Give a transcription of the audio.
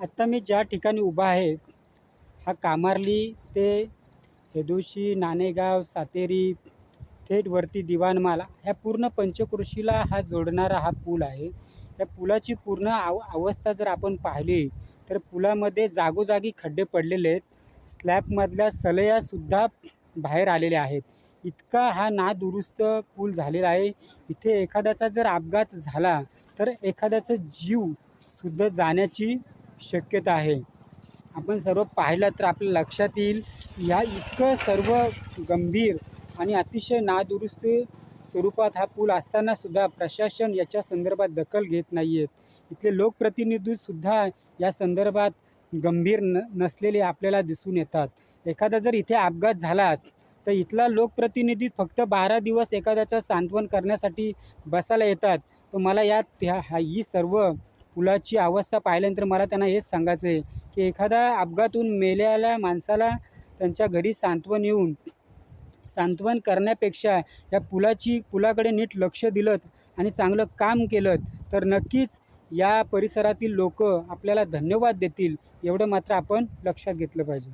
आत्ता मी ज्या ठिकाणी उभा आहे हा कामारली ते हेदोशी नाणेगाव सातेरी थेट वरती दिवाणमाला ह्या पूर्ण पंचक्रोशीला हा जोडणारा हा पूल आहे. या पुलाची पूर्ण आव अवस्था जर आपण पाहिली तर पुलामध्ये जागोजागी खड्डे पडलेले आहेत. स्लॅबमधल्या सलयासुद्धा बाहेर आलेल्या आहेत. इतका हा नादुरुस्त पूल झालेला आहे. इथे एखाद्याचा जर अपघात झाला तर एखाद्याचा जीव सुद्धा जाण्याची शक्यता आहे. आपण सर्व पाहिलं तर आपल्या लक्षात येईल या इतकं सर्व गंभीर आणि अतिशय नादुरुस्त स्वरूपात हा पूल असताना सुद्धा प्रशासन याच्या संदर्भात दखल घेत नाही आहेत इथले लोकप्रतिनिधीसुद्धा या संदर्भात गंभीर न नसलेले आपल्याला दिसून येतात. एखादा जर इथे अपघात झाला तर इथला लोकप्रतिनिधी फक्त बारा दिवस एखाद्याचं सांत्वन करण्यासाठी बसायला येतात. तर मला यात ह्या ही सर्व पुलाची अवस्था पाहिल्यानंतर मला त्यांना हेच सांगायचं आहे की एखादा अपघातून मेल्याला माणसाला त्यांच्या घरी सांत्वन येऊन सांत्वन करण्यापेक्षा या पुलाची पुलाकडे नीट लक्ष दिलं आणि चांगलं काम केलं तर नक्कीच या परिसरातील लोक आपल्याला धन्यवाद देतील एवढं मात्र आपण लक्षात घेतलं पाहिजे.